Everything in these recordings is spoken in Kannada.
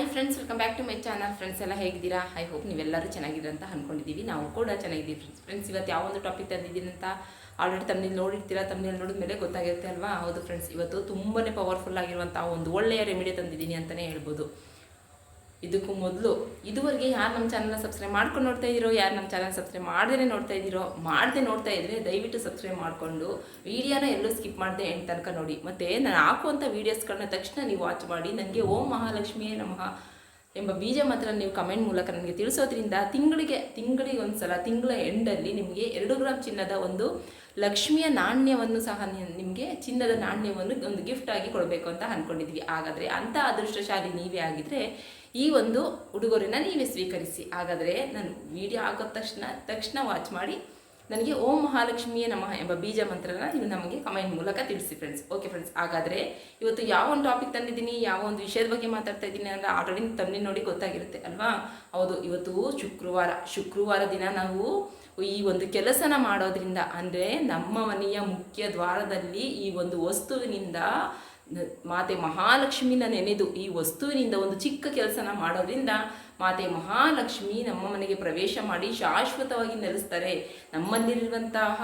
Hi friends welcome back to my channel friends ಎಲ್ಲ ಹೇಗಿದ್ದೀರಾ? ಐ ಹೋಪ್ ನೀವೆಲ್ಲರೂ ಅಂತ ಅಂದ್ಕೊಂಡಿದ್ದೀವಿ ನಾವು ಕೂಡ ಚೆನ್ನಾಗಿದ್ದೀವಿ ಫ್ರೆಂಡ್ಸ್ ಫ್ರೆಂಡ್ಸ್ ಇವತ್ತು ಯಾವ ಒಂದು ಟಾಪಿಕ್ ತಂದಿದ್ದೀನಿ ಅಂತ ಆಲ್ರೆಡಿ ತಮ್ಮಲ್ಲಿ ನೋಡಿರ್ತೀರಾ? ತಮ್ಮಲ್ಲಿ ನೋಡಿದ ಮೇಲೆ ಗೊತ್ತಾಗಿರುತ್ತೆ ಅಲ್ವಾ? ಹೌದು ಫ್ರೆಂಡ್ಸ್ ಇವತ್ತು ತುಂಬಾ ಪವರ್ಫುಲ್ ಆಗಿರುವಂಥ ಒಂದು ಒಳ್ಳೆಯ ರೆಮಿಡಿ ತಂದಿದ್ದೀನಿ ಅಂತಲೇ ಹೇಳ್ಬೋದು. ಇದಕ್ಕೂ ಮೊದಲು, ಇದುವರೆಗೆ ಯಾರು ನಮ್ಮ ಚಾನಲ್ನ ಸಬ್ಸ್ಕ್ರೈಬ್ ಮಾಡ್ಕೊಂಡು ನೋಡ್ತಾ ಇದ್ದೀರೋ, ಯಾರು ನಮ್ಮ ಚಾನಲ್ ಸಬ್ಸ್ಕ್ರೈಬ್ ಮಾಡದೇ ನೋಡ್ತಾ ಇದ್ದೀರೋ, ಮಾಡದೆ ನೋಡ್ತಾ ಇದ್ರೆ ದಯವಿಟ್ಟು ಸಬ್ಸ್ಕ್ರೈಬ್ ಮಾಡಿಕೊಂಡು ವಿಡಿಯೋನ ಎಲ್ಲೂ ಸ್ಕಿಪ್ ಮಾಡದೆ ಎಂಟು ತನಕ ನೋಡಿ. ಮತ್ತು ನಾನು ಹಾಕುವಂಥ ವೀಡಿಯೋಸ್ಗಳನ್ನ ತಕ್ಷಣ ನೀವು ವಾಚ್ ಮಾಡಿ ನನಗೆ ಓಂ ಮಹಾಲಕ್ಷ್ಮಿಯೇ ನಮಃ ಎಂಬ ಬೀಜ ಮಾತ್ರ ನೀವು ಕಮೆಂಟ್ ಮೂಲಕ ನನಗೆ ತಿಳಿಸೋದ್ರಿಂದ ತಿಂಗಳಿಗೆ ತಿಂಗಳಿಗೆ ಒಂದು ಸಲ ತಿಂಗಳ ಎಂಡಲ್ಲಿ ನಿಮಗೆ ಎರಡು ಗ್ರಾಮ್ ಚಿನ್ನದ ಒಂದು ಲಕ್ಷ್ಮಿಯ ನಾಣ್ಯವನ್ನು ಸಹ ನಿಮಗೆ ಚಿನ್ನದ ನಾಣ್ಯವನ್ನು ಒಂದು ಗಿಫ್ಟ್ ಆಗಿ ಕೊಡಬೇಕು ಅಂತ ಅಂದ್ಕೊಂಡಿದ್ವಿ ಹಾಗಾದರೆ ಅಂಥ ಅದೃಷ್ಟಶಾಲಿ ನೀವೇ ಆಗಿದ್ರೆ ಈ ಒಂದು ಉಡುಗೊರೆನ ನೀವೇ ಸ್ವೀಕರಿಸಿ. ಹಾಗಾದರೆ ನಾನು ವಿಡಿಯೋ ಆಗೋ ತಕ್ಷಣ ತಕ್ಷಣ ವಾಚ್ ಮಾಡಿ ನನಗೆ ಓಂ ಮಹಾಲಕ್ಷ್ಮಿಯೇ ನಮಃ ಎಂಬ ಬೀಜ ಮಂತ್ರನ ನೀವು ನಮಗೆ ಕಮೆಂಟ್ ಮೂಲಕ ತಿಳಿಸಿ ಫ್ರೆಂಡ್ಸ್ ಓಕೆ ಫ್ರೆಂಡ್ಸ್ ಹಾಗಾದರೆ ಇವತ್ತು ಯಾವ ಒಂದು ಟಾಪಿಕ್ ತಂದಿದ್ದೀನಿ, ಯಾವ ಒಂದು ವಿಷಯದ ಬಗ್ಗೆ ಮಾತಾಡ್ತಾ ಇದ್ದೀನಿ ಅಂದರೆ ಆಲ್ರೆಡಿ ತಮ್ಮಲ್ಲಿ ನೋಡಿ ಗೊತ್ತಾಗಿರುತ್ತೆ, ಅಲ್ವಾ? ಹೌದು, ಇವತ್ತು ಶುಕ್ರವಾರ ಶುಕ್ರವಾರ ದಿನ ನಾವು ಈ ಒಂದು ಕೆಲಸನ ಮಾಡೋದ್ರಿಂದ ಅಂದರೆ ನಮ್ಮ ಮನೆಯ ಮುಖ್ಯ ದ್ವಾರದಲ್ಲಿ ಈ ಒಂದು ವಸ್ತುವಿನಿಂದ ಮಾತೆ ಮಹಾಲಕ್ಷ್ಮಿನ ನೆನೆದು, ಈ ವಸ್ತುವಿನಿಂದ ಒಂದು ಚಿಕ್ಕ ಕೆಲಸನ ಮಾಡೋದ್ರಿಂದ ಮಾತೆ ಮಹಾಲಕ್ಷ್ಮಿ ನಮ್ಮ ಮನೆಗೆ ಪ್ರವೇಶ ಮಾಡಿ ಶಾಶ್ವತವಾಗಿ ನೆಲೆಸ್ತಾರೆ. ನಮ್ಮಲ್ಲಿರುವಂತಹ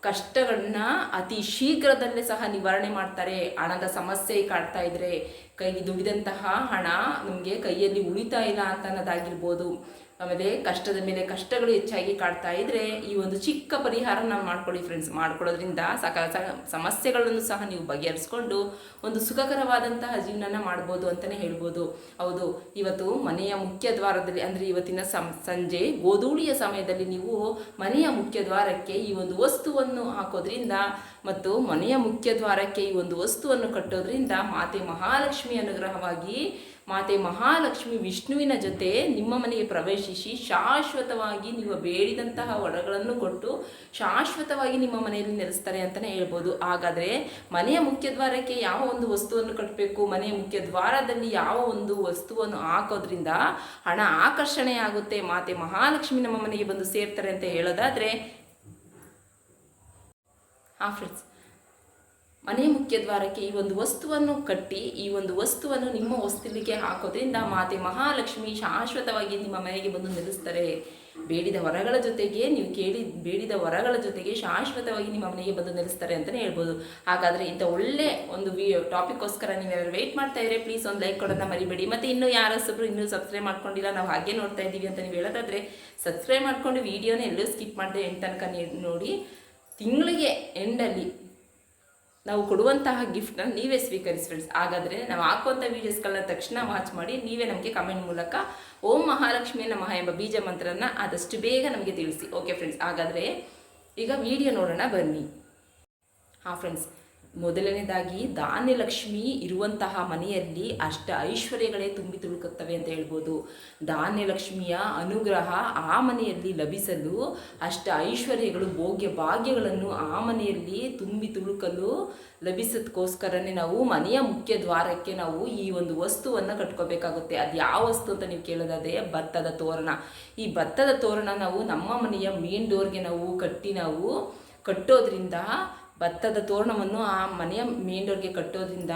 ಕಷ್ಟಗಳನ್ನ ಅತಿ ಶೀಘ್ರದಲ್ಲೇ ಸಹ ನಿವಾರಣೆ ಮಾಡ್ತಾರೆ. ಹಣದ ಸಮಸ್ಯೆ ಕಾಡ್ತಾ ಇದ್ರೆ, ಕೈಗೆ ದುಡಿದಂತಹ ಹಣ ನಮಗೆ ಕೈಯಲ್ಲಿ ಉಳಿತಾ ಇಲ್ಲ ಅಂತ ಅನ್ನೋದಾಗಿರ್ಬೋದು. ಆಮೇಲೆ ಕಷ್ಟದ ಮೇಲೆ ಕಷ್ಟಗಳು ಹೆಚ್ಚಾಗಿ ಕಾಡ್ತಾ ಇದ್ರೆ ಈ ಒಂದು ಚಿಕ್ಕ ಪರಿಹಾರ ನಾವು ಮಾಡ್ಕೊಳ್ಳಿ ಫ್ರೆಂಡ್ಸ್ ಮಾಡ್ಕೊಳ್ಳೋದ್ರಿಂದ ಸಕಲ ಸ- ಸಮಸ್ಯೆಗಳನ್ನು ಸಹ ನೀವು ಬಗೆಹರಿಸ್ಕೊಂಡು ಒಂದು ಸುಖಕರವಾದಂತಹ ಜೀವನನ ಮಾಡ್ಬೋದು ಅಂತಲೇ ಹೇಳ್ಬೋದು. ಹೌದು, ಇವತ್ತು ಮನೆಯ ಮುಖ್ಯ ದ್ವಾರದಲ್ಲಿ ಅಂದರೆ ಇವತ್ತಿನ ಸಂ, ಸಂಜೆ ಗೋಧೂಳಿಯ ಸಮಯದಲ್ಲಿ ನೀವು ಮನೆಯ ಮುಖ್ಯ ದ್ವಾರಕ್ಕೆ ಈ ಒಂದು ವಸ್ತುವನ್ನು ಹಾಕೋದ್ರಿಂದ ಮತ್ತು ಮನೆಯ ಮುಖ್ಯ ದ್ವಾರಕ್ಕೆ ಈ ಒಂದು ವಸ್ತುವನ್ನು ಕಟ್ಟೋದ್ರಿಂದ ಮಾತೆ ಮಹಾಲಕ್ಷ್ಮಿ ಅನುಗ್ರಹವಾಗಿ ಮಾತೆ ಮಹಾಲಕ್ಷ್ಮಿ ವಿಷ್ಣುವಿನ ಜೊತೆ ನಿಮ್ಮ ಮನೆಗೆ ಪ್ರವೇಶಿಸಿ ಶಾಶ್ವತವಾಗಿ ನೀವು ಬೇಡಿದಂತಹ ವರಗಳನ್ನು ಕೊಟ್ಟು ಶಾಶ್ವತವಾಗಿ ನಿಮ್ಮ ಮನೆಯಲ್ಲಿ ನೆಲೆಸ್ತಾರೆ ಅಂತಲೇ ಹೇಳ್ಬೋದು. ಹಾಗಾದರೆ ಮನೆಯ ಮುಖ್ಯ ದ್ವಾರಕ್ಕೆ ಯಾವ ಒಂದು ವಸ್ತುವನ್ನು ಕಟ್ಟಬೇಕು? ಮನೆಯ ಮುಖ್ಯ ದ್ವಾರದಲ್ಲಿ ಯಾವ ಒಂದು ವಸ್ತುವನ್ನು ಹಾಕೋದ್ರಿಂದ ಹಣ ಆಕರ್ಷಣೆ ಆಗುತ್ತೆ? ಮಾತೆ ಮಹಾಲಕ್ಷ್ಮಿ ನಮ್ಮ ಮನೆಗೆ ಬಂದು ಸೇರ್ತಾರೆ ಅಂತ ಹೇಳೋದಾದರೆ ಹಾಂ ಫ್ರೆಂಡ್ಸ್ ಮನೆ ಮುಖ್ಯ ದ್ವಾರಕ್ಕೆ ಈ ಒಂದು ವಸ್ತುವನ್ನು ಕಟ್ಟಿ, ಈ ಒಂದು ವಸ್ತುವನ್ನು ನಿಮ್ಮ ಹೊಸ್ತಿಲಿಗೆ ಹಾಕೋದ್ರಿಂದ ಮಾತೆ ಮಹಾಲಕ್ಷ್ಮಿ ಶಾಶ್ವತವಾಗಿ ನಿಮ್ಮ ಮನೆಗೆ ಬಂದು ನಿಲ್ಲಿಸ್ತಾರೆ. ಬೇಡಿದ ವರಗಳ ಜೊತೆಗೆ ನೀವು ಕೇಳಿ, ಬೇಡಿದ ವರಗಳ ಜೊತೆಗೆ ಶಾಶ್ವತವಾಗಿ ನಿಮ್ಮ ಮನೆಗೆ ಬಂದು ನಿಲ್ಲಿಸ್ತಾರೆ ಅಂತಲೇ ಹೇಳ್ಬೋದು. ಹಾಗಾದರೆ ಇಂಥ ಒಳ್ಳೆ ಒಂದು ವಿ ಟಾಪಿಕ್ಗೋಸ್ಕರ ನೀವೆಲ್ಲರೂ ವೆಯ್ಟ್ ಮಾಡ್ತಾ ಇದ್ರೆ ಪ್ಲೀಸ್ ಒಂದು ಲೈಕ್ ಕೊಡೋದನ್ನ ಮರಿಬೇಡಿ. ಮತ್ತು ಇನ್ನೂ ಯಾರೊಬ್ಬರು ಇನ್ನೂ ಸಬ್ಸ್ಕ್ರೈಬ್ ಮಾಡ್ಕೊಂಡಿಲ್ಲ, ನಾವು ಹಾಗೆ ನೋಡ್ತಾ ಇದ್ದೀವಿ ಅಂತ ನೀವು ಹೇಳೋದಾದರೆ ಸಬ್ಸ್ಕ್ರೈಬ್ ಮಾಡಿಕೊಂಡು ವೀಡಿಯೋನ ಎಲ್ಲೂ ಸ್ಕಿಪ್ ಮಾಡಿದೆ ಎಂಡ್ ತನಕ ನೋಡಿ. ತಿಂಗಳಿಗೆ ಎಂಡಲ್ಲಿ ನಾವು ಕೊಡುವಂತಹ ಗಿಫ್ಟ್ನ ನೀವೇ ಸ್ವೀಕರಿಸಿ ಫ್ರೆಂಡ್ಸ್ ಹಾಗಾದರೆ ನಾವು ಹಾಕುವಂಥ ವೀಡಿಯೋಸ್ಗಳನ್ನ ತಕ್ಷಣ ವಾಚ್ ಮಾಡಿ ನೀವೇ ನಮಗೆ ಕಮೆಂಟ್ ಮೂಲಕ ಓಂ ಮಹಾಲಕ್ಷ್ಮಿ ನಮಃ ಎಂಬ ಬೀಜ ಮಂತ್ರನ ಆದಷ್ಟು ಬೇಗ ನಮಗೆ ತಿಳಿಸಿ. ಓಕೆ ಫ್ರೆಂಡ್ಸ್ ಹಾಗಾದರೆ ಈಗ ವಿಡಿಯೋ ನೋಡೋಣ ಬನ್ನಿ. ಹಾಂ ಫ್ರೆಂಡ್ಸ್ ಮೊದಲನೇದಾಗಿ ಧಾನ್ಯಲಕ್ಷ್ಮಿ ಇರುವಂತಹ ಮನೆಯಲ್ಲಿ ಅಷ್ಟ ಐಶ್ವರ್ಯಗಳೇ ತುಂಬಿ ತುಳುಕುತ್ತವೆ ಅಂತ ಹೇಳ್ಬೋದು. ಧಾನ್ಯಲಕ್ಷ್ಮಿಯ ಅನುಗ್ರಹ ಆ ಮನೆಯಲ್ಲಿ ಲಭಿಸಲು ಅಷ್ಟ ಐಶ್ವರ್ಯಗಳು, ಭೋಗ್ಯ ಭಾಗ್ಯಗಳನ್ನು ಆ ಮನೆಯಲ್ಲಿ ತುಂಬಿ ತುಳುಕಲು ಲಭಿಸೋದಕ್ಕೋಸ್ಕರನೇ ನಾವು ಮನೆಯ ಮುಖ್ಯ ದ್ವಾರಕ್ಕೆ ನಾವು ಈ ಒಂದು ವಸ್ತುವನ್ನು ಕಟ್ಕೋಬೇಕಾಗುತ್ತೆ. ಅದು ಯಾವ ವಸ್ತು ಅಂತ ನೀವು ಕೇಳೋದಾದ್ರೆ ಭತ್ತದ ತೋರಣ. ಈ ಭತ್ತದ ತೋರಣ ನಾವು ನಮ್ಮ ಮನೆಯ ಮೇನ್ ಡೋರ್ಗೆ ನಾವು ಕಟ್ಟಿ ನಾವು ಕಟ್ಟೋದ್ರಿಂದ ಭತ್ತದ ತೋರಣವನ್ನು ಆ ಮನೆಯ ಮೇನ್ ಡೋರ್ಗೆ ಕಟ್ಟೋದ್ರಿಂದ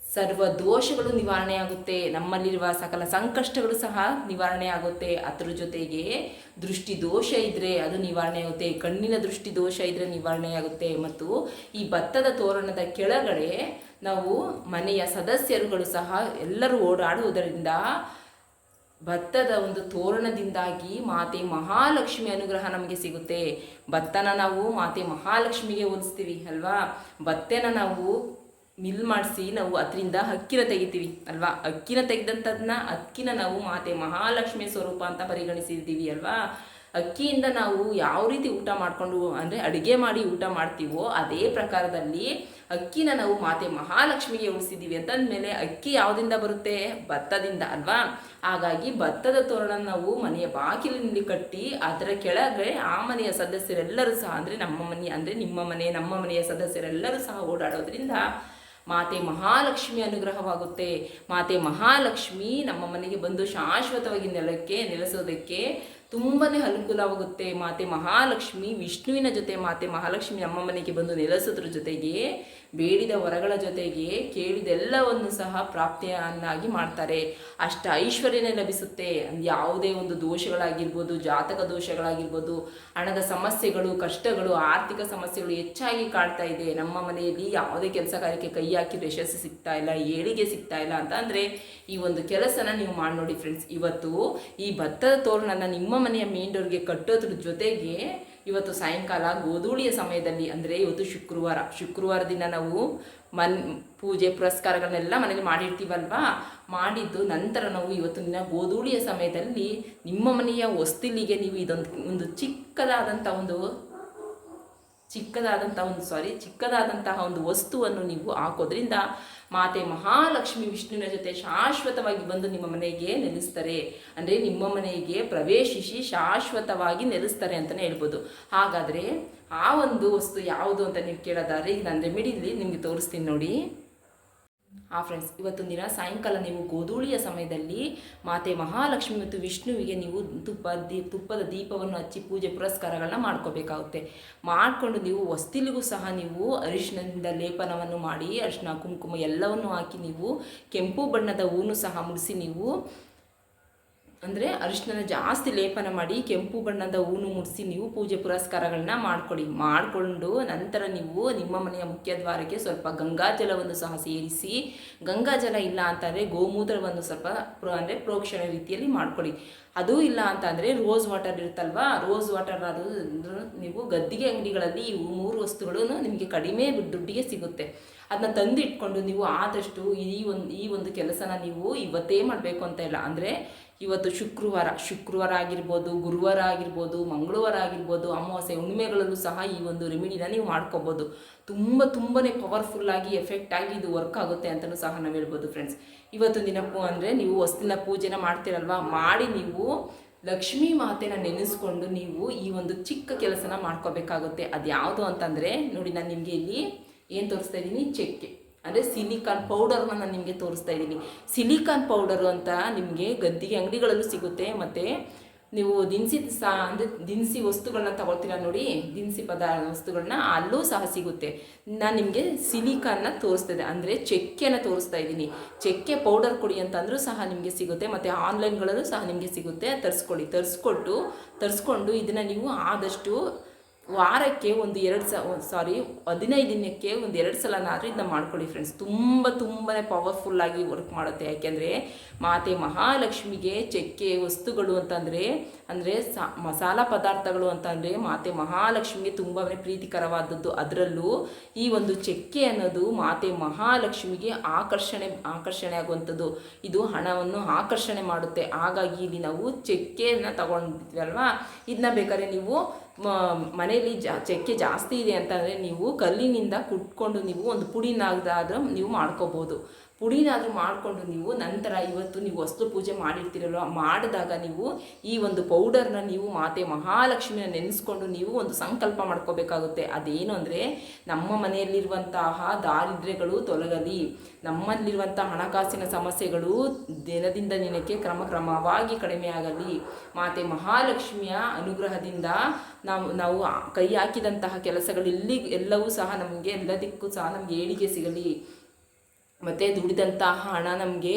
ಸರ್ವ ದೋಷಗಳು ನಿವಾರಣೆ ಆಗುತ್ತೆ ನಮ್ಮಲ್ಲಿರುವ ಸಕಲ ಸಂಕಷ್ಟಗಳು ಸಹ ನಿವಾರಣೆ ಆಗುತ್ತೆ ಅದ್ರ ಜೊತೆಗೆ ದೃಷ್ಟಿ ದೋಷ ಇದ್ದರೆ ಅದು ನಿವಾರಣೆ ಆಗುತ್ತೆ ಕಣ್ಣಿನ ದೃಷ್ಟಿ ದೋಷ ಇದ್ದರೆ ನಿವಾರಣೆ ಆಗುತ್ತೆ ಮತ್ತು ಈ ಭತ್ತದ ತೋರಣದ ಕೆಳಗಡೆ ನಾವು ಮನೆಯ ಸದಸ್ಯರುಗಳು ಸಹ ಎಲ್ಲರೂ ಓಡಾಡುವುದರಿಂದ ಭತ್ತದ ಒಂದು ತೋರಣದಿಂದಾಗಿ ಮಾತೆ ಮಹಾಲಕ್ಷ್ಮಿ ಅನುಗ್ರಹ ನಮಗೆ ಸಿಗುತ್ತೆ. ಭತ್ತನ ನಾವು ಮಾತೆ ಮಹಾಲಕ್ಷ್ಮಿಗೆ ಹೋಲಿಸ್ತೀವಿ ಅಲ್ವಾ? ಭತ್ತನ ನಾವು ಮಿಲ್ ಮಾಡಿಸಿ ನಾವು ಅದರಿಂದ ಅಕ್ಕಿನ ತೆಗಿತೀವಿ ಅಲ್ವಾ? ಅಕ್ಕಿನ ತೆಗೆದಂಥದನ್ನ ಅಕ್ಕಿನ ನಾವು ಮಾತೆ ಮಹಾಲಕ್ಷ್ಮಿ ಸ್ವರೂಪ ಅಂತ ಪರಿಗಣಿಸಿದ್ದೀವಿ ಅಲ್ವಾ? ಅಕ್ಕಿಯಿಂದ ನಾವು ಯಾವ ರೀತಿ ಊಟ ಮಾಡಿಕೊಂಡು ಅಂದರೆ ಅಡುಗೆ ಮಾಡಿ ಊಟ ಮಾಡ್ತೀವೋ ಅದೇ ಪ್ರಕಾರದಲ್ಲಿ ಅಕ್ಕಿನ ನಾವು ಮಾತೆ ಮಹಾಲಕ್ಷ್ಮಿಗೆ ಉಳಿಸಿದ್ದೀವಿ ಅಂತಂದಮೇಲೆ ಅಕ್ಕಿ ಯಾವುದಿಂದ ಬರುತ್ತೆ? ಭತ್ತದಿಂದ ಅಲ್ವಾ? ಹಾಗಾಗಿ ಭತ್ತದ ತೋರಣ ನಾವು ಮನೆಯ ಬಾಗಿಲಿನಲ್ಲಿ ಕಟ್ಟಿ ಅದರ ಕೆಳಗೆ ಆ ಮನೆಯ ಸದಸ್ಯರೆಲ್ಲರೂ ಸಹ ಅಂದರೆ ನಮ್ಮ ಮನೆ ಅಂದರೆ ನಿಮ್ಮ ಮನೆ, ನಮ್ಮ ಮನೆಯ ಸದಸ್ಯರೆಲ್ಲರೂ ಸಹ ಓಡಾಡೋದ್ರಿಂದ ಮಾತೆ ಮಹಾಲಕ್ಷ್ಮಿ ಅನುಗ್ರಹವಾಗುತ್ತೆ. ಮಾತೆ ಮಹಾಲಕ್ಷ್ಮಿ ನಮ್ಮ ಮನೆಗೆ ಬಂದು ಶಾಶ್ವತವಾಗಿ ನೆಲಕ್ಕೆ ನೆಲೆಸೋದಕ್ಕೆ ತುಂಬನೇ ಅನುಕೂಲವಾಗುತ್ತೆ ಮಾತೆ ಮಹಾಲಕ್ಷ್ಮಿ. ವಿಷ್ಣುವಿನ ಜೊತೆ ಮಾತೆ ಮಹಾಲಕ್ಷ್ಮಿ ನಮ್ಮ ಮನೆಗೆ ಬಂದು ನೆಲೆಸೋದ್ರ ಜೊತೆಗೆ, ಬೇಡಿದ ವರಗಳ ಜೊತೆಗೆ ಕೇಳಿದೆಲ್ಲವನ್ನು ಸಹ ಪ್ರಾಪ್ತಿಯನ್ನಾಗಿ ಮಾಡ್ತಾರೆ. ಅಷ್ಟ ಐಶ್ವರ್ಯನೇ ಲಭಿಸುತ್ತೆ. ಯಾವುದೇ ಒಂದು ದೋಷಗಳಾಗಿರ್ಬೋದು, ಜಾತಕ ದೋಷಗಳಾಗಿರ್ಬೋದು, ಹಣದ ಸಮಸ್ಯೆಗಳು, ಕಷ್ಟಗಳು, ಆರ್ಥಿಕ ಸಮಸ್ಯೆಗಳು ಹೆಚ್ಚಾಗಿ ಕಾಡ್ತಾ ಇದೆ. ನಮ್ಮ ಮನೆಯಲ್ಲಿ ಯಾವುದೇ ಕೆಲಸ ಕಾರ್ಯಕ್ಕೆ ಕೈ ಹಾಕಿದ್ರೆ ಯಶಸ್ಸು ಸಿಗ್ತಾ ಇಲ್ಲ, ಏಳಿಗೆ ಸಿಗ್ತಾ ಇಲ್ಲ ಅಂತ ಈ ಒಂದು ಕೆಲಸನ ನೀವು ಮಾಡಿ ನೋಡಿ ಫ್ರೆಂಡ್ಸ್ ಇವತ್ತು ಈ ಭತ್ತದ ತೋರಣನ ನಿಮ್ಮ ಮನೆಯ ಮೇನ್ ಡೋರ್ಗೆ ಕಟ್ಟೋದ್ರ ಜೊತೆಗೆ ಇವತ್ತು ಸಾಯಂಕಾಲ ಗೋಧೂಳಿಯ ಸಮಯದಲ್ಲಿ, ಅಂದರೆ ಇವತ್ತು ಶುಕ್ರವಾರ ಶುಕ್ರವಾರ ದಿನ ನಾವು ಮನ್, ಪೂಜೆ, ಪುರಸ್ಕಾರಗಳನ್ನೆಲ್ಲ ಮನೇಲಿ ಮಾಡಿರ್ತೀವಲ್ವಾ? ಮಾಡಿದ್ದು ನಂತರ ನಾವು ಇವತ್ತು ದಿನ ಗೋಧೂಳಿಯ ಸಮಯದಲ್ಲಿ ನಿಮ್ಮ ಮನೆಯ ಹೊಸ್ತಿಲಿಗೆ ನೀವು ಇದೊಂದು, ಒಂದು ಚಿಕ್ಕದಾದಂಥ ಒಂದು ಚಿಕ್ಕದಾದಂಥ ಒಂದು ಸಾರಿ ಚಿಕ್ಕದಾದಂತಹ ಒಂದು ವಸ್ತುವನ್ನು ನೀವು ಹಾಕೋದ್ರಿಂದ ಮಾತೆ ಮಹಾಲಕ್ಷ್ಮಿ ವಿಷ್ಣುವಿನ ಜೊತೆ ಶಾಶ್ವತವಾಗಿ ಬಂದು ನಿಮ್ಮ ಮನೆಗೆ ನೆಲೆಸ್ತಾರೆ. ಅಂದರೆ ನಿಮ್ಮ ಮನೆಗೆ ಪ್ರವೇಶಿಸಿ ಶಾಶ್ವತವಾಗಿ ನೆಲೆಸ್ತಾರೆ ಅಂತಲೇ ಹೇಳ್ಬೋದು. ಹಾಗಾದರೆ ಆ ಒಂದು ವಸ್ತು ಯಾವುದು ಅಂತ ನೀವು ಕೇಳೋದಾದ್ರೆ ಈಗ ನಾನು ರೆಮಿಡಿಲಿ ನಿಮಗೆ ತೋರಿಸ್ತೀನಿ ನೋಡಿ. ಆ ಫ್ರೆಂಡ್ಸ್ ಇವತ್ತೊಂದು ದಿನ ಸಾಯಂಕಾಲ ನೀವು ಗೋಧೂಳಿಯ ಸಮಯದಲ್ಲಿ ಮಾತೆ ಮಹಾಲಕ್ಷ್ಮಿ ಮತ್ತು ವಿಷ್ಣುವಿಗೆ ನೀವು ತುಪ್ಪ ದೀ, ತುಪ್ಪದ ದೀಪವನ್ನು ಹಚ್ಚಿ ಪೂಜೆ ಪುರಸ್ಕಾರಗಳನ್ನ ಮಾಡ್ಕೋಬೇಕಾಗುತ್ತೆ. ಮಾಡಿಕೊಂಡು ನೀವು ವಸ್ತಿಲಿಗೂ ಸಹ ನೀವು ಅರಿಶಿನದಿಂದ ಲೇಪನವನ್ನು ಮಾಡಿ ಅರಿಶಿನ ಕುಂಕುಮ ಎಲ್ಲವನ್ನು ಹಾಕಿ ನೀವು ಕೆಂಪು ಬಣ್ಣದ ಹೂನು ಸಹ ಮುಡಿಸಿ ನೀವು ಅಂದರೆ ಅರಿಶಿನ ಜಾಸ್ತಿ ಲೇಪನ ಮಾಡಿ ಕೆಂಪು ಬಣ್ಣದ ಹೂನು ಮುಡಿಸಿ ನೀವು ಪೂಜೆ ಪುರಸ್ಕಾರಗಳನ್ನ ಮಾಡ್ಕೊಳ್ಳಿ ಮಾಡಿಕೊಂಡು ನಂತರ ನೀವು ನಿಮ್ಮ ಮನೆಯ ಮುಖ್ಯ ದ್ವಾರಕ್ಕೆ ಸ್ವಲ್ಪ ಗಂಗಾಜಲವನ್ನು ಸಹ ಸೇರಿಸಿ ಗಂಗಾಜಲ ಇಲ್ಲ ಅಂತಂದರೆ ಗೋಮೂತ್ರವನ್ನು ಸ್ವಲ್ಪ ಅಂದರೆ ಪ್ರೋಕ್ಷಣ ರೀತಿಯಲ್ಲಿ ಮಾಡ್ಕೊಳ್ಳಿ ಅದು ಇಲ್ಲ ಅಂತಂದರೆ ರೋಸ್ ವಾಟರ್ ಇರುತ್ತಲ್ವಾ, ರೋಸ್ ವಾಟರ್ ಅದು ನೀವು ಗದ್ದಿಗೆ ಅಂಗಡಿಗಳಲ್ಲಿ ಇವು ಮೂರು ವಸ್ತುಗಳು ನಿಮಗೆ ಕಡಿಮೆ ದುಡ್ಡಿಗೆ ಸಿಗುತ್ತೆ. ಅದನ್ನ ತಂದು ಇಟ್ಕೊಂಡು ನೀವು ಆದಷ್ಟು ಈ ಒಂದು ಈ ಒಂದು ಕೆಲಸನ ನೀವು ಇವತ್ತೇ ಮಾಡಬೇಕು ಅಂತ ಇಲ್ಲ. ಅಂದರೆ ಇವತ್ತು ಶುಕ್ರವಾರ ಶುಕ್ರವಾರ ಆಗಿರ್ಬೋದು, ಗುರುವಾರ ಆಗಿರ್ಬೋದು, ಮಂಗಳವಾರ ಆಗಿರ್ಬೋದು, ಅಮಾವಾಸ್ಯೆ, ಹುಣ್ಣಿಮೆಗಳಲ್ಲೂ ಸಹ ಈ ಒಂದು ರೆಮಿಡಿನ ನೀವು ಮಾಡ್ಕೋಬೋದು. ತುಂಬ ತುಂಬಾ ಪವರ್ಫುಲ್ಲಾಗಿ ಎಫೆಕ್ಟಾಗಿ ಇದು ವರ್ಕ್ ಆಗುತ್ತೆ ಅಂತಲೂ ಸಹ ನಾವು ಹೇಳ್ಬೋದು ಫ್ರೆಂಡ್ಸ್ ಇವತ್ತು ದಿನ ಪೂ ಅಂದರೆ ನೀವು ಹೊಸ್ತಿನ ಪೂಜೆನ ಮಾಡ್ತೀರಲ್ವಾ? ಮಾಡಿ ನೀವು ಲಕ್ಷ್ಮೀ ಮಾತೆನ ನೆನೆಸ್ಕೊಂಡು ನೀವು ಈ ಒಂದು ಚಿಕ್ಕ ಕೆಲಸನ ಮಾಡ್ಕೋಬೇಕಾಗುತ್ತೆ. ಅದು ಯಾವುದು ಅಂತಂದರೆ, ನೋಡಿ ನಾನು ನಿಮಗೆ ಇಲ್ಲಿ ಏನು ತೋರಿಸ್ತಾ ಇದ್ದೀನಿ ಚೆಕ್ಕೆ. ಅಂದರೆ ಸಿಲಿಕಾನ್ ಪೌಡರ್ನ ನಾನು ನಿಮಗೆ ತೋರಿಸ್ತಾ ಇದ್ದೀನಿ ಸಿಲಿಕಾನ್ ಪೌಡರು ಅಂತ ನಿಮಗೆ ಗದ್ದಿಗೆ ಅಂಗಡಿಗಳಲ್ಲೂ ಸಿಗುತ್ತೆ. ಮತ್ತು ನೀವು ದಿನಸಿ ಸಾ ಅಂದರೆ ದಿನಸಿ ವಸ್ತುಗಳನ್ನ ತಗೊಳ್ತೀರಾ ನೋಡಿ, ದಿನಸಿ ಪದಾರ್ಥ ವಸ್ತುಗಳನ್ನ ಅಲ್ಲೂ ಸಹ ಸಿಗುತ್ತೆ. ನಾನು ನಿಮಗೆ ಸಿಲಿಕಾನ್ನ ತೋರಿಸ್ತಾ ಇದ್ದೆ. ಅಂದರೆ ಚೆಕ್ಕೆನ ತೋರಿಸ್ತಾ ಇದ್ದೀನಿ ಚೆಕ್ಕೆ ಪೌಡರ್ ಕೊಡಿ ಅಂತಂದರೂ ಸಹ ನಿಮಗೆ ಸಿಗುತ್ತೆ. ಮತ್ತು ಆನ್ಲೈನ್ಗಳಲ್ಲೂ ಸಹ ನಿಮಗೆ ಸಿಗುತ್ತೆ. ತರಿಸ್ಕೊಳ್ಳಿ. ತರಿಸ್ಕೊಟ್ಟು, ತರಿಸ್ಕೊಂಡು ಇದನ್ನು ನೀವು ಆದಷ್ಟು ವಾರಕ್ಕೆ ಒಂದು ಎರಡು ಸ ಸಾರಿ ಹದಿನೈದು ದಿನಕ್ಕೆ ಒಂದು ಎರಡು ಸಲನಾದರೂ ಇದನ್ನ ಮಾಡ್ಕೊಳ್ಳಿ ಫ್ರೆಂಡ್ಸ್ ತುಂಬ ತುಂಬಾ ಪವರ್ಫುಲ್ಲಾಗಿ ವರ್ಕ್ ಮಾಡುತ್ತೆ. ಯಾಕೆಂದರೆ ಮಾತೆ ಮಹಾಲಕ್ಷ್ಮಿಗೆ ಚಕ್ಕೆ ವಸ್ತುಗಳು ಅಂತಂದರೆ, ಅಂದರೆ ಸಾ, ಮಸಾಲ ಪದಾರ್ಥಗಳು ಅಂತಂದರೆ ಮಾತೆ ಮಹಾಲಕ್ಷ್ಮಿಗೆ ತುಂಬಾ ಪ್ರೀತಿಕರವಾದದ್ದು. ಅದರಲ್ಲೂ ಈ ಒಂದು ಚಕ್ಕೆ ಅನ್ನೋದು ಮಾತೆ ಮಹಾಲಕ್ಷ್ಮಿಗೆ ಆಕರ್ಷಣೆ ಆಕರ್ಷಣೆ ಆಗುವಂಥದ್ದು. ಇದು ಹಣವನ್ನು ಆಕರ್ಷಣೆ ಮಾಡುತ್ತೆ. ಹಾಗಾಗಿ ಇಲ್ಲಿ ನಾವು ಚಕ್ಕೆಯನ್ನು ತಗೊಂಡಿದ್ವಿ ಅಲ್ವಾ? ಇದನ್ನ ಬೇಕಾದ್ರೆ ನೀವು ಮನೆಯಲ್ಲಿ ಜಾ ಚಕ್ಕೆ ಜಾಸ್ತಿ ಇದೆ ಅಂತಂದರೆ ನೀವು ಕಲ್ಲಿನಿಂದ ಕುಟ್ಕೊಂಡು ನೀವು ಒಂದು ಪುಡಿನಾಗದಾದ್ರೂ ನೀವು ಮಾಡ್ಕೋಬೋದು. ಪುಡಿನಾದರೂ ಮಾಡಿಕೊಂಡು ನೀವು ನಂತರ ಇವತ್ತು ನೀವು ವಸ್ತು ಪೂಜೆ ಮಾಡಿರ್ತೀರಲ್ವ, ಮಾಡಿದಾಗ ನೀವು ಈ ಒಂದು ಪೌಡರ್ನ ನೀವು ಮಾತೆ ಮಹಾಲಕ್ಷ್ಮಿನ ನೆನೆಸ್ಕೊಂಡು ನೀವು ಒಂದು ಸಂಕಲ್ಪ ಮಾಡ್ಕೋಬೇಕಾಗುತ್ತೆ. ಅದೇನು ಅಂದರೆ ನಮ್ಮ ಮನೆಯಲ್ಲಿರುವಂತಹ ದಾರಿದ್ರ್ಯಗಳು ತೊಲಗಲಿ ನಮ್ಮಲ್ಲಿರುವಂಥ ಹಣಕಾಸಿನ ಸಮಸ್ಯೆಗಳು ದಿನದಿಂದ ದಿನಕ್ಕೆ ಕ್ರಮ ಕ್ರಮವಾಗಿ ಕಡಿಮೆಯಾಗಲಿ ಮಾತೆ ಮಹಾಲಕ್ಷ್ಮಿಯ ಅನುಗ್ರಹದಿಂದ ನಾವು ನಾವು ಕೈ ಹಾಕಿದಂತಹ ಕೆಲಸಗಳು ಇಲ್ಲಿ ಎಲ್ಲವೂ ಸಹ ನಮಗೆ, ಎಲ್ಲದಕ್ಕೂ ಸಹ ನಮಗೆ ಏಳಿಗೆ ಸಿಗಲಿ. ಮತ್ತು ದುಡಿದಂತಹ ಹಣ ನಮಗೆ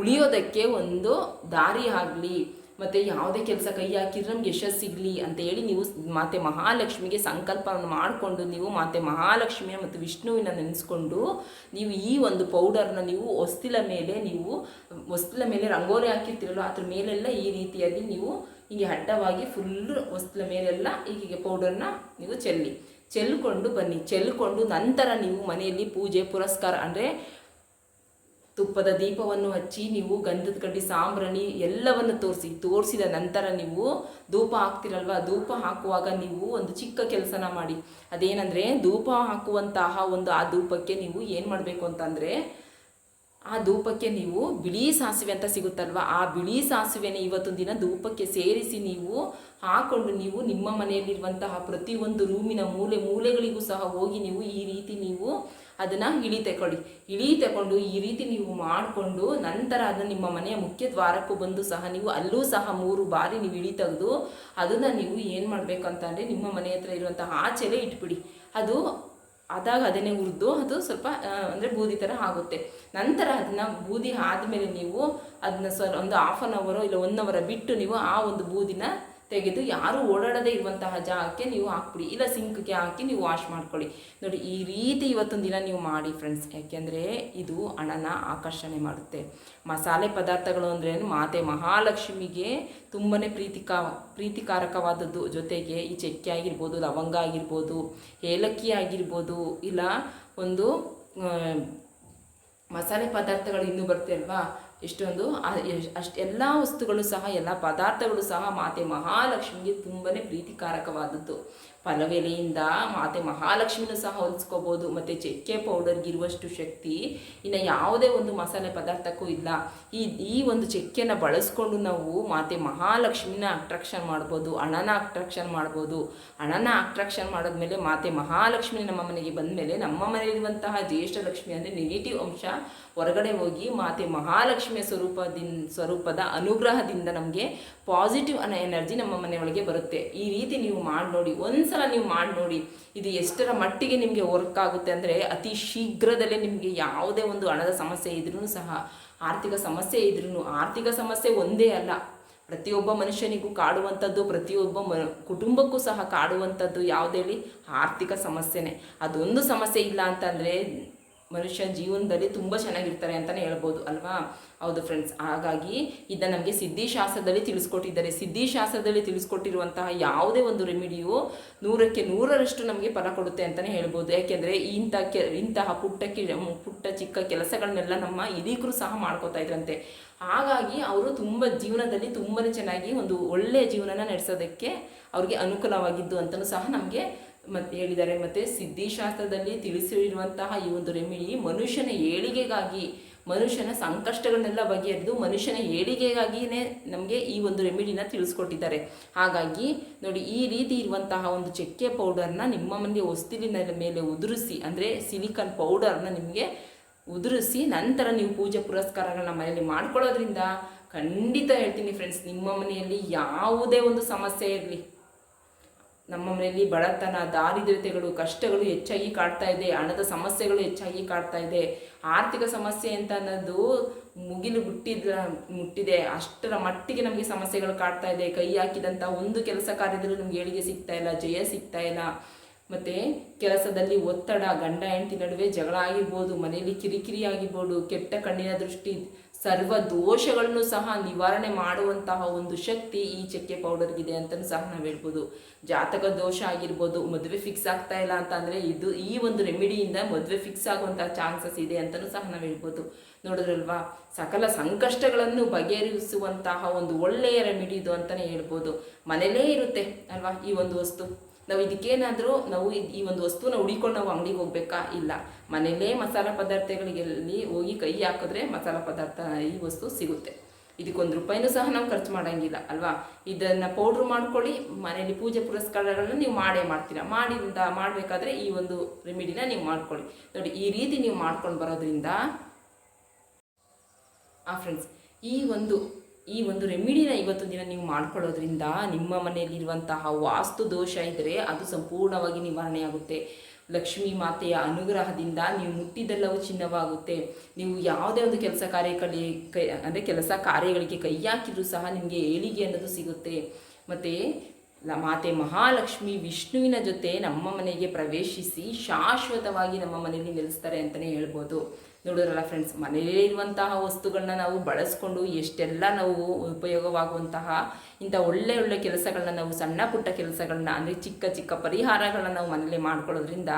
ಉಳಿಯೋದಕ್ಕೆ ಒಂದು ದಾರಿ ಆಗಲಿ, ಮತ್ತು ಯಾವುದೇ ಕೆಲಸ ಕೈ ಹಾಕಿದ್ರೆ ನಮ್ಗೆ ಯಶಸ್ಸು ಸಿಗಲಿ ಅಂತ ಹೇಳಿ ನೀವು ಮಾತೆ ಮಹಾಲಕ್ಷ್ಮಿಗೆ ಸಂಕಲ್ಪವನ್ನು ಮಾಡಿಕೊಂಡು ನೀವು ಮಾತೆ ಮಹಾಲಕ್ಷ್ಮಿಯ ಮತ್ತು ವಿಷ್ಣುವಿನ ನೆನೆಸ್ಕೊಂಡು ನೀವು ಈ ಒಂದು ಪೌಡರ್ನ ನೀವು ಹೊಸ್ತಿಲ ಮೇಲೆ ನೀವು ಹೊಸ್ತಿಲ ಮೇಲೆ ರಂಗೋಲಿ ಹಾಕಿರ್ತೀರಲ್ಲ, ಅದ್ರ ಮೇಲೆಲ್ಲ ಈ ರೀತಿಯಲ್ಲಿ ನೀವು ಹೀಗೆ ಅಡ್ಡವಾಗಿ ಫುಲ್ಲು ಹೊಸ್ತಿಲ ಮೇಲೆಲ್ಲ ಹೀಗೆ ಪೌಡರ್ನ ನೀವು ಚೆಲ್ಲಿ, ಚೆಲ್ಕೊಂಡು ಬನ್ನಿ, ಚೆಲ್ಕೊಂಡು ನಂತರ ನೀವು ಮನೆಯಲ್ಲಿ ಪೂಜೆ, ಪುರಸ್ಕಾರ, ಅಂದರೆ ತುಪ್ಪದ ದೀಪವನ್ನು ಹಚ್ಚಿ ನೀವು ಗಂಧದ ಕಡ್ಡಿ, ಸಾಂಬ್ರಣಿ ಎಲ್ಲವನ್ನು ತೋರಿಸಿ, ತೋರಿಸಿದ ನಂತರ ನೀವು ಧೂಪ ಹಾಕ್ತಿರಲ್ವ? ಧೂಪ ಹಾಕುವಾಗ ನೀವು ಒಂದು ಚಿಕ್ಕ ಕೆಲಸನ ಮಾಡಿ. ಅದೇನಂದರೆ, ಧೂಪ ಹಾಕುವಂತಹ ಒಂದು ಆ ಧೂಪಕ್ಕೆ ನೀವು ಏನು ಮಾಡಬೇಕು ಅಂತಂದರೆ, ಆ ಧೂಪಕ್ಕೆ ನೀವು ಬಿಳಿ ಸಾಸಿವೆ ಅಂತ ಸಿಗುತ್ತಲ್ವ? ಆ ಬಿಳಿ ಸಾಸಿವೆನ ಇವತ್ತೊಂದು ದಿನ ಧೂಪಕ್ಕೆ ಸೇರಿಸಿ ನೀವು ಹಾಕೊಂಡು ನೀವು ನಿಮ್ಮ ಮನೆಯಲ್ಲಿರುವಂತಹ ಪ್ರತಿಯೊಂದು ರೂಮಿನ ಮೂಲೆ, ಮೂಲೆಗಳಿಗೂ ಸಹ ಹೋಗಿ ನೀವು ಈ ರೀತಿ ನೀವು ಅದನ್ನು ಇಳಿ ತಗೊಳ್ಳಿ ಇಳಿ ತಗೊಂಡು ಈ ರೀತಿ ನೀವು ಮಾಡಿಕೊಂಡು ನಂತರ ಅದನ್ನು ನಿಮ್ಮ ಮನೆಯ ಮುಖ್ಯ ದ್ವಾರಕ್ಕೂ ಬಂದು ಸಹ ನೀವು ಅಲ್ಲೂ ಸಹ ಮೂರು ಬಾರಿ ನೀವು ಇಳಿ ತೆಗೆದು ಅದನ್ನು ನೀವು ಏನು ಮಾಡಬೇಕಂತಂದರೆ ನಿಮ್ಮ ಮನೆ ಹತ್ರ ಇರುವಂತಹ ಆಚೆಲೆ ಇಟ್ಬಿಡಿ. ಅದು ಆದಾಗ ಅದನ್ನೇ ಹುರಿದು ಅದು ಸ್ವಲ್ಪ ಅಂದರೆ ಬೂದಿ ಥರ ಆಗುತ್ತೆ. ನಂತರ ಅದನ್ನು ಬೂದಿ ಆದಮೇಲೆ ನೀವು ಅದನ್ನ ಸ್ವಲ್ಪ ಒಂದು ಹಾಫ್ ಆನ್ ಅವರೋ ಇಲ್ಲ ಒನ್ ಅವರ ಬಿಟ್ಟು ನೀವು ಆ ಒಂದು ಬೂದಿನ ತೆಗೆದು ಯಾರು ಓಡಾಡದೇ ಇರುವಂತಹ ಜಾಗಕ್ಕೆ ನೀವು ಹಾಕ್ಬಿಡಿ. ಇಲ್ಲ ಸಿಂಕ್ಗೆ ಹಾಕಿ ನೀವು ವಾಶ್ ಮಾಡ್ಕೊಳ್ಳಿ. ನೋಡಿ, ಈ ರೀತಿ ಇವತ್ತೊಂದು ದಿನ ನೀವು ಮಾಡಿ ಫ್ರೆಂಡ್ಸ್. ಯಾಕೆಂದರೆ ಇದು ಹಣನ ಆಕರ್ಷಣೆ ಮಾಡುತ್ತೆ. ಮಸಾಲೆ ಪದಾರ್ಥಗಳು ಅಂದ್ರೆ ಮಾತೆ ಮಹಾಲಕ್ಷ್ಮಿಗೆ ತುಂಬಾ ಪ್ರೀತಿಕಾ, ಪ್ರೀತಿಕಾರಕವಾದದ್ದು. ಜೊತೆಗೆ ಈ ಚಕ್ಕೆ ಆಗಿರ್ಬೋದು, ಲವಂಗ ಆಗಿರ್ಬೋದು, ಏಲಕ್ಕಿ ಆಗಿರ್ಬೋದು, ಇಲ್ಲ ಒಂದು ಮಸಾಲೆ ಪದಾರ್ಥಗಳು ಇನ್ನೂ ಬರುತ್ತೆ ಅಲ್ವಾ? ಎಷ್ಟೊಂದು ಅಷ್ಟು ಎಲ್ಲ ವಸ್ತುಗಳು ಸಹ, ಎಲ್ಲ ಪದಾರ್ಥಗಳು ಸಹ ಮಾತೆ ಮಹಾಲಕ್ಷ್ಮಿಗೆ ತುಂಬಾ ಪ್ರೀತಿಕಾರಕವಾದದ್ದು. ಪಲವೆಲೆಯಿಂದ ಮಾತೆ ಮಹಾಲಕ್ಷ್ಮಿನೂ ಸಹ ಹೊಲಿಸ್ಕೋಬೋದು, ಮತ್ತು ಚಕ್ಕೆ ಪೌಡರ್ಗೆ ಇರುವಷ್ಟು ಶಕ್ತಿ ಇನ್ನು ಯಾವುದೇ ಒಂದು ಮಸಾಲೆ ಪದಾರ್ಥಕ್ಕೂ ಇಲ್ಲ. ಈ ಈ ಒಂದು ಚಕ್ಕೆನ ಬಳಸ್ಕೊಂಡು ನಾವು ಮಾತೆ ಮಹಾಲಕ್ಷ್ಮಿನ ಅಟ್ರಾಕ್ಷನ್ ಮಾಡ್ಬೋದು ಹಣನ ಅಟ್ರಾಕ್ಷನ್ ಮಾಡ್ಬೋದು. ಹಣನ ಅಟ್ರಾಕ್ಷನ್ ಮಾಡಿದ್ಮೇಲೆ ಮಾತೆ ಮಹಾಲಕ್ಷ್ಮಿ ನಮ್ಮ ಮನೆಗೆ ಬಂದಮೇಲೆ ನಮ್ಮ ಮನೆಯಲ್ಲಿರುವಂತಹ ಜ್ಯೇಷ್ಠ ಲಕ್ಷ್ಮಿ ಅಂದರೆ ನೆಗೆಟಿವ್ ಅಂಶ ಹೊರಗಡೆ ಹೋಗಿ ಮಾತೆ ಮಹಾಲಕ್ಷ್ಮಿಯ ಸ್ವರೂಪದಿಂದ ಸ್ವರೂಪದ ಅನುಗ್ರಹದಿಂದ ನಮಗೆ ಪಾಸಿಟಿವ್ ಅನ್ನೋ ಎನರ್ಜಿ ನಮ್ಮ ಮನೆಯೊಳಗೆ ಬರುತ್ತೆ. ಈ ರೀತಿ ನೀವು ಮಾಡಿ ನೋಡಿ, ಒಂದ್ಸಲ ನೀವು ಮಾಡಿ ನೋಡಿ, ಇದು ಎಷ್ಟರ ಮಟ್ಟಿಗೆ ನಿಮಗೆ ವರ್ಕ್ ಆಗುತ್ತೆ ಅಂದರೆ ಅತಿ ಶೀಘ್ರದಲ್ಲೇ ನಿಮಗೆ ಯಾವುದೇ ಒಂದು ಹಣದ ಸಮಸ್ಯೆ ಇದ್ರೂ ಸಹ, ಆರ್ಥಿಕ ಸಮಸ್ಯೆ ಇದ್ರೂ ಆರ್ಥಿಕ ಸಮಸ್ಯೆ ಒಂದೇ ಅಲ್ಲ. ಪ್ರತಿಯೊಬ್ಬ ಮನುಷ್ಯನಿಗೂ ಕಾಡುವಂಥದ್ದು, ಪ್ರತಿಯೊಬ್ಬ ಮ, ಕುಟುಂಬಕ್ಕೂ ಸಹ ಕಾಡುವಂಥದ್ದು ಯಾವುದೇಳಿ ಆರ್ಥಿಕ ಸಮಸ್ಯೆನೇ. ಅದೊಂದು ಸಮಸ್ಯೆ ಇಲ್ಲ ಅಂತಂದರೆ ಮನುಷ್ಯ ಜೀವನದಲ್ಲಿ ತುಂಬ ಚೆನ್ನಾಗಿರ್ತಾರೆ ಅಂತಲೇ ಹೇಳ್ಬೋದು ಅಲ್ವಾ? ಹೌದು ಫ್ರೆಂಡ್ಸ್ ಹಾಗಾಗಿ ಇದನ್ನು ನಮಗೆ ಸಿದ್ಧಿಶಾಸ್ತ್ರದಲ್ಲಿ ತಿಳಿಸ್ಕೊಟ್ಟಿದ್ದಾರೆ. ಸಿದ್ಧಿಶಾಸ್ತ್ರದಲ್ಲಿ ತಿಳಿಸ್ಕೊಟ್ಟಿರುವಂತಹ ಯಾವುದೇ ಒಂದು ರೆಮಿಡಿಯು ನೂರಕ್ಕೆ ನೂರರಷ್ಟು ನಮಗೆ ಫಲ ಕೊಡುತ್ತೆ ಅಂತಲೇ ಹೇಳ್ಬೋದು. ಯಾಕೆಂದರೆ ಇಂಥ ಕೆ, ಇಂತಹ ಪುಟ್ಟ ಕಿ, ಪುಟ್ಟ ಚಿಕ್ಕ ಕೆಲಸಗಳನ್ನೆಲ್ಲ ನಮ್ಮ ಹಿರೀಕರು ಸಹ ಮಾಡ್ಕೋತಾ ಇದ್ರಂತೆ. ಹಾಗಾಗಿ ಅವರು ತುಂಬ ಜೀವನದಲ್ಲಿ ತುಂಬಾ ಚೆನ್ನಾಗಿ ಒಂದು ಒಳ್ಳೆಯ ಜೀವನನ ನಡೆಸೋದಕ್ಕೆ ಅವ್ರಿಗೆ ಅನುಕೂಲವಾಗಿದ್ದು ಅಂತಲೂ ಸಹ ನಮಗೆ ಮತ್ತೆ ಹೇಳಿದ್ದಾರೆ. ಮತ್ತು ಸಿದ್ಧಿಶಾಸ್ತ್ರದಲ್ಲಿ ತಿಳಿಸಿರುವಂತಹ ಈ ಒಂದು ರೆಮಿಡಿ ಮನುಷ್ಯನ ಏಳಿಗೆಗಾಗಿ, ಮನುಷ್ಯನ ಸಂಕಷ್ಟಗಳನ್ನೆಲ್ಲ ಬಗೆಹರಿದು ಮನುಷ್ಯನ ಏಳಿಗೆಗಾಗಿಯೇ ನಮಗೆ ಈ ಒಂದು ರೆಮಿಡಿನ ತಿಳಿಸ್ಕೊಟ್ಟಿದ್ದಾರೆ. ಹಾಗಾಗಿ ನೋಡಿ, ಈ ರೀತಿ ಇರುವಂತಹ ಒಂದು ಚಕ್ಕೆ ಪೌಡರ್ನ ನಿಮ್ಮ ಮನೆ ಹೊಸ್ತಿಲಿನ ಮೇಲೆ ಉದುರಿಸಿ, ಅಂದರೆ ಸಿಲಿಕಾನ್ ಪೌಡರ್ನ ನಿಮಗೆ ಉದುರಿಸಿ ನಂತರ ನೀವು ಪೂಜೆ ಪುರಸ್ಕಾರಗಳನ್ನ ಮನೆಯಲ್ಲಿ ಮಾಡ್ಕೊಳ್ಳೋದ್ರಿಂದ ಖಂಡಿತ ಹೇಳ್ತೀನಿ ಫ್ರೆಂಡ್ಸ್ ನಿಮ್ಮ ಮನೆಯಲ್ಲಿ ಯಾವುದೇ ಒಂದು ಸಮಸ್ಯೆ ಇರಲಿ. ನಮ್ಮ ಮನೆಯಲ್ಲಿ ಬಡತನ, ದಾರಿದ್ರ್ಯತೆಗಳು, ಕಷ್ಟಗಳು ಹೆಚ್ಚಾಗಿ ಕಾಡ್ತಾ ಇದೆ, ಹಣದ ಸಮಸ್ಯೆಗಳು ಹೆಚ್ಚಾಗಿ ಕಾಡ್ತಾ ಇದೆ. ಆರ್ಥಿಕ ಸಮಸ್ಯೆ ಅಂತ ಅನ್ನೋದು ಮುಗಿಲು ಮುಟ್ಟಿದ, ಮುಟ್ಟಿದೆ. ಅಷ್ಟರ ಮಟ್ಟಿಗೆ ನಮಗೆ ಸಮಸ್ಯೆಗಳು ಕಾಡ್ತಾ ಇದೆ. ಕೈ ಹಾಕಿದಂಥ ಒಂದು ಕೆಲಸ ಕಾರ್ಯದಲ್ಲೂ ನಮ್ಗೆ ಏಳಿಗೆ ಸಿಗ್ತಾ ಇಲ್ಲ, ಜಯ ಸಿಗ್ತಾ ಇಲ್ಲ. ಮತ್ತು ಕೆಲಸದಲ್ಲಿ ಒತ್ತಡ, ಗಂಡ, ಹೆಂಡತಿ ನಡುವೆ ಜಗಳ ಆಗಿರ್ಬೋದು, ಮನೆಯಲ್ಲಿ ಕಿರಿಕಿರಿ ಆಗಿರ್ಬೋದು, ಕೆಟ್ಟ ಕಣ್ಣಿನ ದೃಷ್ಟಿ ಸರ್ವ ದೋಷಗಳನ್ನು ಸಹ ನಿವಾರಣೆ ಮಾಡುವಂತಹ ಒಂದು ಶಕ್ತಿ ಈ ಚಕ್ಕೆ ಪೌಡರ್ಗಿದೆ ಅಂತಲೂ ಸಹ ನಾವು ಹೇಳ್ಬೋದು. ಜಾತಕ ದೋಷ ಆಗಿರ್ಬೋದು, ಮದುವೆ ಫಿಕ್ಸ್ ಆಗ್ತಾ ಇಲ್ಲ ಅಂತ ಅಂದರೆ ಇದು ಈ ಒಂದು ರೆಮಿಡಿಯಿಂದ ಮದುವೆ ಫಿಕ್ಸ್ ಆಗುವಂತಹ ಚಾನ್ಸಸ್ ಇದೆ ಅಂತಲೂ ಸಹ ನಾವು ಹೇಳ್ಬೋದು. ನೋಡಿದ್ರಲ್ವಾ? ಸಕಲ ಸಂಕಷ್ಟಗಳನ್ನು ಬಗೆಹರಿಸುವಂತಹ ಒಂದು ಒಳ್ಳೆಯ ರೆಮಿಡಿ ಇದು ಅಂತಲೇ ಹೇಳ್ಬೋದು. ಮನೇಲೇ ಇರುತ್ತೆ ಅಲ್ವಾ ಈ ಒಂದು ವಸ್ತು? ನಾವು ಇದಕ್ಕೇನಾದರೂ ನಾವು ಈ ಒಂದು ವಸ್ತುನ ಹುಡಿಕೊಂಡು ನಾವು ಅಂಗಡಿಗೆ ಹೋಗ್ಬೇಕಾ? ಇಲ್ಲ. ಮನೆಯಲ್ಲೇ ಮಸಾಲ ಪದಾರ್ಥಗಳಿಗೆಲ್ಲಿ ಹೋಗಿ ಕೈ ಹಾಕಿದ್ರೆ ಮಸಾಲ ಪದಾರ್ಥ ಈ ವಸ್ತು ಸಿಗುತ್ತೆ. ಇದಕ್ಕೊಂದು ರೂಪಾಯಿನೂ ಸಹ ನಾವು ಖರ್ಚು ಮಾಡೋಂಗಿಲ್ಲ, ಅಲ್ವಾ? ಇದನ್ನು ಪೌಡ್ರ್ ಮಾಡ್ಕೊಳ್ಳಿ ಮನೆಯಲ್ಲಿ ಪೂಜೆ ಪುರಸ್ಕಾರಗಳನ್ನ ನೀವು ಮಾಡೇ ಮಾಡ್ತೀರಾ? ಮಾಡಿದ ಮಾಡಬೇಕಾದ್ರೆ ಈ ಒಂದು ರೆಮಿಡಿನ ನೀವು ಮಾಡ್ಕೊಳ್ಳಿ. ನೋಡಿ, ಈ ರೀತಿ ನೀವು ಮಾಡ್ಕೊಂಡು ಬರೋದ್ರಿಂದ, ಆ ಫ್ರೆಂಡ್ಸ್ ಈ ಒಂದು ಈ ಒಂದು ರೆಮಿಡಿನ ಇವತ್ತು ದಿನ ನೀವು ಮಾಡ್ಕೊಳ್ಳೋದ್ರಿಂದ ನಿಮ್ಮ ಮನೆಯಲ್ಲಿರುವಂತಹ ವಾಸ್ತು ದೋಷ ಇದ್ದರೆ ಅದು ಸಂಪೂರ್ಣವಾಗಿ ನಿವಾರಣೆ ಆಗುತ್ತೆ. ಲಕ್ಷ್ಮೀ ಮಾತೆಯ ಅನುಗ್ರಹದಿಂದ ನೀವು ಮುಟ್ಟಿದ್ದೆಲ್ಲವೂ ಚಿನ್ನವಾಗುತ್ತೆ. ನೀವು ಯಾವುದೇ ಒಂದು ಕೆಲಸ ಕಾರ್ಯಕಲಿ ಕೈ, ಅಂದರೆ ಕೆಲಸ ಕಾರ್ಯಗಳಿಗೆ ಕೈ ಹಾಕಿದ್ರೂ ಸಹ ನಿಮಗೆ ಏಳಿಗೆ ಅನ್ನೋದು ಸಿಗುತ್ತೆ. ಮತ್ತು ಮಾತೆ ಮಹಾಲಕ್ಷ್ಮಿ ವಿಷ್ಣುವಿನ ಜೊತೆ ನಮ್ಮ ಮನೆಗೆ ಪ್ರವೇಶಿಸಿ ಶಾಶ್ವತವಾಗಿ ನಮ್ಮ ಮನೆಯಲ್ಲಿ ನೆಲೆಸ್ತಾರೆ ಅಂತಲೇ ಹೇಳ್ಬೋದು. ನೋಡಿದ್ರಲ್ಲ ಫ್ರೆಂಡ್ಸ್ ಮನೆಯಲ್ಲೇ ಇರುವಂತಹ ವಸ್ತುಗಳನ್ನ ನಾವು ಬಳಸ್ಕೊಂಡು ಎಷ್ಟೆಲ್ಲ ನಾವು ಉಪಯೋಗವಾಗುವಂತಹ ಇಂಥ ಒಳ್ಳೆ ಒಳ್ಳೆ ಕೆಲಸಗಳನ್ನ ನಾವು ಸಣ್ಣ ಪುಟ್ಟ ಕೆಲಸಗಳನ್ನ ಅಂದರೆ ಚಿಕ್ಕ ಚಿಕ್ಕ ಪರಿಹಾರಗಳನ್ನ ನಾವು ಮನೇಲಿ ಮಾಡ್ಕೊಳ್ಳೋದ್ರಿಂದ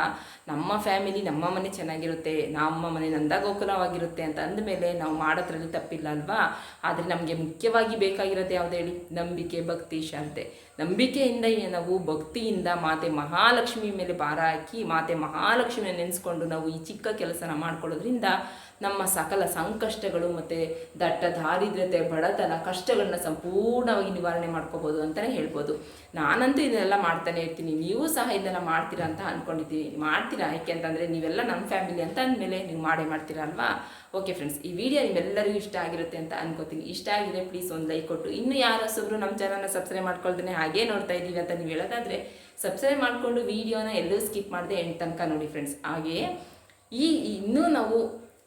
ನಮ್ಮ ಫ್ಯಾಮಿಲಿ ನಮ್ಮ ಮನೆ ಚೆನ್ನಾಗಿರುತ್ತೆ, ನಮ್ಮ ಮನೆ ನಂದಗೋಕುಲವಾಗಿರುತ್ತೆ ಅಂತ ಅಂದಮೇಲೆ ನಾವು ಮಾಡೋದ್ರಲ್ಲಿ ತಪ್ಪಿಲ್ಲ ಅಲ್ವಾ? ಆದರೆ ನಮಗೆ ಮುಖ್ಯವಾಗಿ ಬೇಕಾಗಿರೋದು ಯಾವುದು ಹೇಳಿ? ನಂಬಿಕೆ, ಭಕ್ತಿ ಶ್ರದ್ಧೆ ನಂಬಿಕೆಯಿಂದ ನಾವು ಭಕ್ತಿಯಿಂದ ಮಾತೆ ಮಹಾಲಕ್ಷ್ಮಿ ಮೇಲೆ ಭಾರ ಹಾಕಿ, ಮಾತೆ ಮಹಾಲಕ್ಷ್ಮಿಯನ್ನು ನೆನೆಸ್ಕೊಂಡು ನಾವು ಈ ಚಿಕ್ಕ ಕೆಲಸನ ಮಾಡ್ಕೊಳ್ಳೋದ್ರಿಂದ ನಮ್ಮ ಸಕಲ ಸಂಕಷ್ಟಗಳು ಮತ್ತು ದಟ್ಟ ದಾರಿದ್ರ್ಯತೆ, ಬಡತನ, ಕಷ್ಟಗಳನ್ನ ಸಂಪೂರ್ಣವಾಗಿ ನಿವಾರಣೆ ಮಾಡ್ಕೋಬೋದು ಅಂತಲೇ ಹೇಳ್ಬೋದು. ನಾನಂತೂ ಇದನ್ನೆಲ್ಲ ಮಾಡ್ತಾನೆ ಇರ್ತೀನಿ. ನೀವು ಸಹ ಇದನ್ನೆಲ್ಲ ಮಾಡ್ತೀರಾ ಅಂತ ಅಂದ್ಕೊಂಡಿದ್ದೀನಿ ಮಾಡ್ತೀರಾ? ಯಾಕೆ ಅಂತಂದರೆ ನೀವೆಲ್ಲ ನಮ್ಮ ಫ್ಯಾಮಿಲಿ ಅಂತ ಅಂದಮೇಲೆ ನೀವು ಮಾಡೇ ಮಾಡ್ತೀರಾ ಅಲ್ವಾ? ಓಕೆ ಫ್ರೆಂಡ್ಸ್, ಈ ವಿಡಿಯೋ ನಿಮ್ಮೆಲ್ಲರಿಗೂ ಇಷ್ಟ ಆಗಿರುತ್ತೆ ಅಂತ ಅನ್ಕೋತೀನಿ. ಇಷ್ಟ ಆಗಿದೆ ಪ್ಲೀಸ್ ಒಂದು ಲೈಕ್ ಕೊಟ್ಟು. ಇನ್ನು ಯಾರು ಸೊಬ್ರು ನಮ್ಮ ಚಾನಲ್ನ ಸಬ್ಸ್ಕ್ರೈಬ್ ಮಾಡ್ಕೊಳ್ದೇ ಹಾಗೇ ನೋಡ್ತಾ ಇದ್ದೀವಿ ಅಂತ ನೀವು ಹೇಳೋದಾದರೆ ಸಬ್ಸ್ಕ್ರೈಬ್ ಮಾಡಿಕೊಂಡು ವಿಡಿಯೋನ ಎಲ್ಲೂ ಸ್ಕಿಪ್ ಮಾಡದೆ ಎಂಟು ತನಕ ನೋಡಿ ಫ್ರೆಂಡ್ಸ್ ಹಾಗೆಯೇ ಈ ಇನ್ನೂ ನಾವು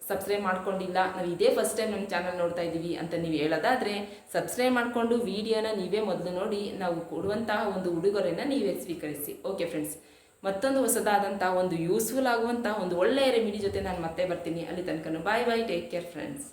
ಸಬ್ಸ್ಕ್ರೈಬ್ ಮಾಡ್ಕೊಂಡಿಲ್ಲ, ನಾವು ಇದೇ ಫಸ್ಟ್ ಟೈಮ್ ನಮ್ಮ ಚಾನಲ್ ನೋಡ್ತಾ ಇದ್ದೀವಿ ಅಂತ ನೀವು ಹೇಳೋದಾದರೆ ಸಬ್ಸ್ಕ್ರೈಬ್ ಮಾಡಿಕೊಂಡು ವಿಡಿಯೋನ ನೀವೇ ಮೊದಲು ನೋಡಿ, ನಾವು ಕೊಡುವಂತಹ ಒಂದು ಉಡುಗೊರೆಯನ್ನು ನೀವೇ ಸ್ವೀಕರಿಸಿ. ಓಕೆ ಫ್ರೆಂಡ್ಸ್ ಮತ್ತೊಂದು ಹೊಸದಾದಂಥ ಒಂದು ಯೂಸ್ಫುಲ್ ಆಗುವಂಥ ಒಂದು ಒಳ್ಳೆಯ ರೆಮಿಡಿ ಜೊತೆ ನಾನು ಮತ್ತೆ ಬರ್ತೀನಿ. ಅಲ್ಲಿ ತನಕ bye bye take care friends